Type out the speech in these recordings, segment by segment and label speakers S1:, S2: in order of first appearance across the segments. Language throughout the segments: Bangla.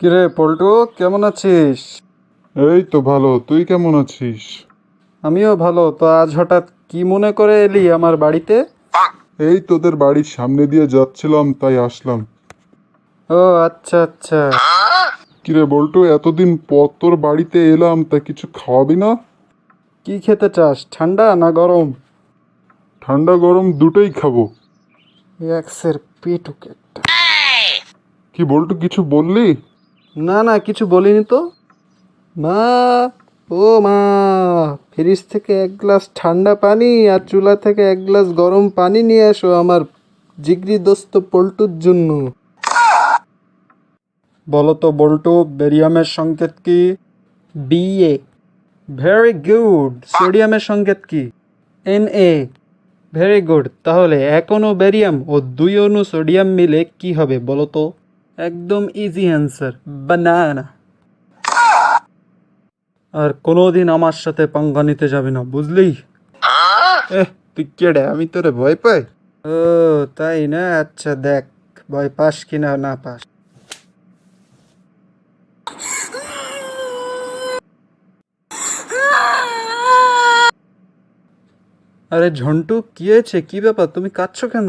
S1: কিরে পল্টু কেমন আছিস?
S2: এই তো ভালো তুই কেমন আছিস?
S1: আমিও ভালো তো আজ হঠাৎ কি মনে করে এলি আমার বাড়িতে?
S2: এই তোদের বাড়ির সামনে দিয়ে যাচ্ছিলাম তাই আসলাম।
S1: ও আচ্ছা আচ্ছা।
S2: কিরে বল্টু এতদিন পর তোর বাড়িতে এলাম তা কিছু খাওয়াবি না?
S1: কি খেতে চাস ঠান্ডা না গরম?
S2: ঠান্ডা গরম দুটোই খাব।
S1: একসের পেটুক একটা
S2: কি বল্টু কিছু বললি?
S1: না না কিছু বলিনি তো। মা ও মা ফ্রিজ থেকে এক গ্লাস ঠান্ডা পানি আর চুলা থেকে এক গ্লাস গরম পানি নিয়ে এসো আমার জিগরি দোস্ত পল্টুর জন্য। বলো তো বল্টু বেরিয়ামের সংকেত কি? B A very good. সোডিয়ামের সংকেত কি? N A. Very good. তাহলে এক অণু বেরিয়াম ও দুই অণু সোডিয়াম মিলে কি হবে বলো তো? একদম ইজি অ্যান্সার বানানা আর কোনোদিন আমার সাথে পাঙ্গা নিতে যাবি না বুঝলি?
S2: এহ তুই কেডে? আমি তোরে ভয় পাই।
S1: ও তাই না? আচ্ছা দেখ ভয় পাস কিনা না পাস। আরে ঝন্টু কি হয়েছে? কি ব্যাপার? তুমি কাঁদছো কেন?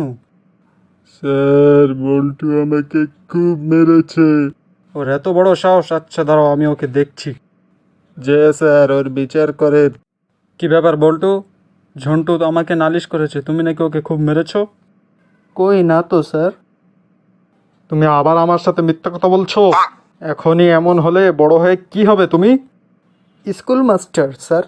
S2: স্যার বল্টু আমাকে খুব মেরেছে।
S1: ওর এত বড় সাহস আচ্ছা দাঁড়াও আমি ওকে দেখছি।
S2: যে স্যার ওর বিচার করেন।
S1: কি ব্যাপার বল্টু? ঝন্টু তো আমাকে নালিশ করেছে তুমি নাকি ওকে খুব মেরেছো? কই না তো স্যার। তুমি আবার আমার সাথে মিথ্যা কথা বলছো? এখনই এমন হলে বড় হয়ে কি হবে তুমি? School master sir.